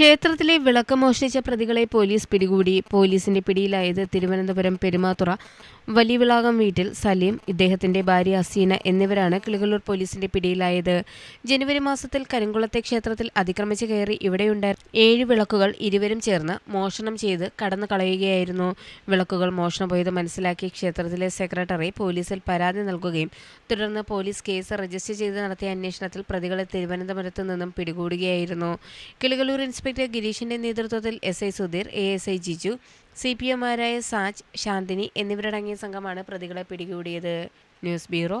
ക്ഷേത്രത്തിലെ വിളക്ക് മോഷ്ടിച്ച പ്രതികളെ പോലീസ് പിടികൂടി. പോലീസിന്റെ പിടിയിലായത് തിരുവനന്തപുരം പെരുമാതുറ വലിയവിളാകം വീട്ടിൽ സലീം ഇദ്ദേഹത്തിന്റെ ഭാര്യ അസീന എന്നിവരാണ് കിളികളൂർ പോലീസിന്റെ പിടിയിലായത്. ജനുവരി മാസത്തിൽ കരിങ്കുളത്തെ ക്ഷേത്രത്തിൽ അതിക്രമിച്ചു കയറി ഇവിടെയുണ്ടായ ഏഴ് വിളക്കുകൾ ഇരുവരും ചേർന്ന് മോഷണം ചെയ്ത് കടന്നു കളയുകയായിരുന്നു വിളക്കുകൾ മോഷണം പോയത് മനസ്സിലാക്കി ക്ഷേത്രത്തിലെ സെക്രട്ടറി പോലീസിൽ പരാതി നൽകുകയും തുടർന്ന് പോലീസ് കേസ് രജിസ്റ്റർ ചെയ്ത് നടത്തിയ അന്വേഷണത്തിൽ പ്രതികളെ തിരുവനന്തപുരത്ത് നിന്നും പിടികൂടുകയായിരുന്നു. കിളികളൂർ ഇൻസ്പെക്ടർ ഗിരീഷിന്റെ നേതൃത്വത്തിൽ S I Sudheer A S I Jiju C P എമാരായ Saj Shanthini എന്നിവരടങ്ങിയ സംഘമാണ് പ്രതികളെ പിടികൂടിയത്. News bureau